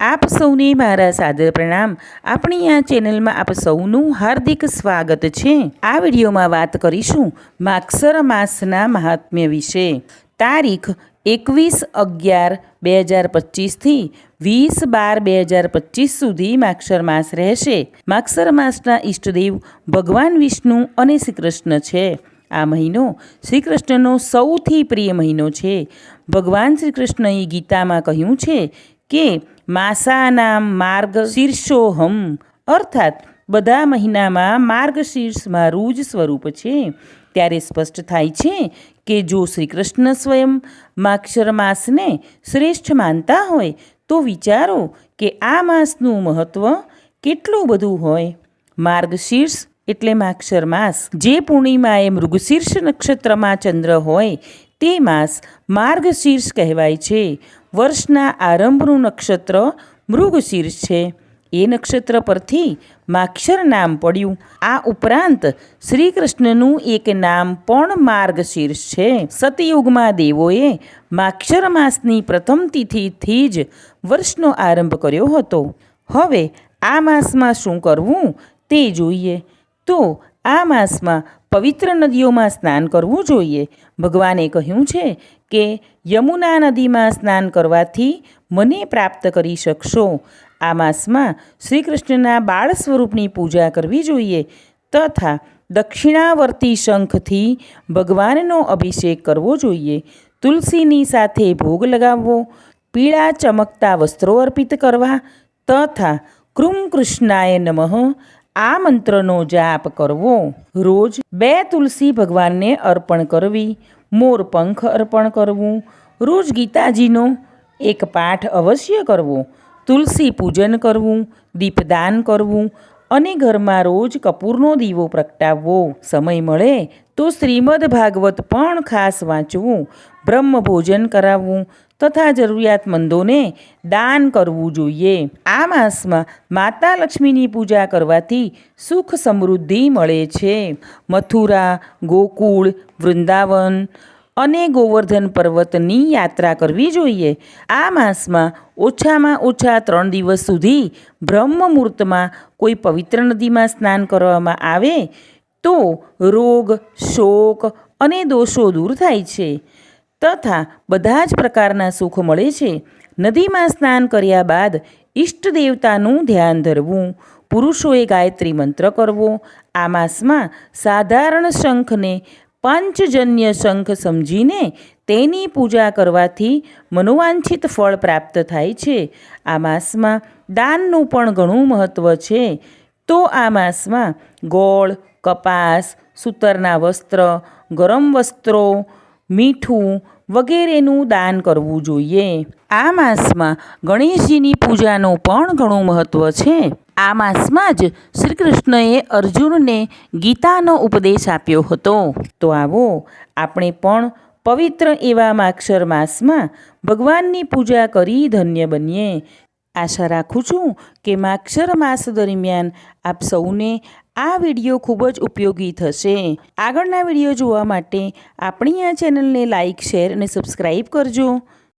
આપ સૌને મારા સાદર પ્રણામ. આપણી આ ચેનલમાં આપ સૌનું હાર્દિક સ્વાગત છે. આ વિડીયોમાં વાત કરીશું માક્ષર માસના મહાત્મ્ય વિશે. તારીખ એકવીસ અગિયાર બે હજાર પચીસથી વીસ બાર બે હજાર પચીસ સુધી માક્ષર માસ રહેશે. માક્ષર માસના ઈષ્ટદેવ ભગવાન વિષ્ણુ અને શ્રી કૃષ્ણ છે. આ મહિનો શ્રી કૃષ્ણનો સૌથી પ્રિય મહિનો છે. ભગવાન શ્રી કૃષ્ણએ ગીતામાં કહ્યું છે કે માસાનામ માર્ગ શીર્ષોહમ. અર્થાત, બધા મહિનામાં માર્ગશીર્ષ મારું જ સ્વરૂપ છે. ત્યારે સ્પષ્ટ થાય છે કે જો શ્રી કૃષ્ણ સ્વયં માક્ષર માસને શ્રેષ્ઠ માનતા હોય, તો વિચારો કે આ માસનું મહત્ત્વ કેટલું બધું હોય. માર્ગશીર્ષ એટલે માક્ષર માસ. જે પૂર્ણિમાએ મૃગશીર્ષ નક્ષત્રમાં ચંદ્ર હોય, તે માસ માર્ગશીર્ષ કહેવાય છે. વર્ષના આરંભનું નક્ષત્ર મૃગશીર્ષ છે. એ નક્ષત્ર પરથી માક્ષર નામ પડ્યું. આ ઉપરાંત શ્રી કૃષ્ણનું એક નામ પણ માર્ગશીર્ષ છે. સતયુગમાં દેવોએ માક્ષર માસની પ્રથમ તિથિથી જ વર્ષનો આરંભ કર્યો હતો. હવે આ માસમાં શું કરવું તે જોઈએ. તો આ માસમાં પવિત્ર નદીઓમાં સ્નાન કરવું જોઈએ. ભગવાને કહ્યું છે કે, યમુના નદીમાં સ્નાન કરવાથી મને પ્રાપ્ત કરી શકશો. આ માસમાં શ્રી કૃષ્ણના બાળ સ્વરૂપની પૂજા કરવી જોઈએ તથા દક્ષિણાવર્તી શંખથી ભગવાનનો અભિષેક કરવો જોઈએ. તુલસીની સાથે ભોગ લગાવવો, પીળા ચમકતા વસ્ત્રો અર્પિત કરવા તથા કૃમ કૃષ્ણાય નમઃ આ મંત્રનો જાપ કરવો. રોજ બે તુલસી ભગવાનને અર્પણ કરવી, મોર પંખ અર્પણ કરવું, રોજ ગીતાજીનો એક પાઠ અવશ્ય કરવો, તુલસી પૂજન કરવું, દીપદાન કરવું અને ઘરમાં રોજ કપૂરનો દીવો પ્રગટાવવો. સમય મળે તો શ્રીમદ ભાગવત પણ ખાસ વાંચવું, બ્રહ્મ ભોજન કરાવવું તથા જરૂરિયાતમંદોને દાન કરવું જોઈએ. આ માસમાં માતા લક્ષ્મીની પૂજા કરવાથી સુખ સમૃદ્ધિ મળે છે. મથુરા, ગોકુળ, વૃંદાવન અને ગોવર્ધન પર્વતની યાત્રા કરવી જોઈએ. આ માસમાં ઓછામાં ઓછા ત્રણ દિવસ સુધી બ્રહ્મ મુહૂર્તમાં કોઈ પવિત્ર નદીમાં સ્નાન કરવામાં આવે તો રોગ, શોક અને દોષો દૂર થાય છે. તથા બધા જ પ્રકારના સુખ મળે છે. નદીમાં સ્નાન કર્યા બાદ ઈષ્ટ દેવતાનું ધ્યાન ધરવું, પુરુષોએ ગાયત્રી મંત્ર કરવો, આ માસમાં સાધારણ શંખને પંચજન્ય શંખ સમજીને તેની પૂજા કરવાથી મનોવાંછિત ફળ પ્રાપ્ત થાય છે. આ માસમાં દાનનું પણ ઘણું મહત્ત્વ છે. તો આ માસમાં ગોળ, કપાસ, સૂતરના વસ્ત્ર, ગરમ વસ્ત્રો મીઠું વગેરેનું દાન કરવું જોઈએ. આ માસમાં ગણેશજીની પૂજાનું પણ ઘણું મહત્ત્વ છે. આ માસમાં જ શ્રી કૃષ્ણએ અર્જુનને ગીતાનો ઉપદેશ આપ્યો હતો. તો આવો, આપણે પણ પવિત્ર એવા માક્ષર માસમાં ભગવાનની પૂજા કરી ધન્ય બનીએ. આશા રાખું છું કે માક્ષર માસ દરમિયાન આપ સૌને આ વીડિયો ખૂબ જ ઉપયોગી થશે. આગળના વીડિયો જોવા માટે આપણી આ ચેનલને લાઇક શેર અને સબસ્ક્રાઈબ કરજો.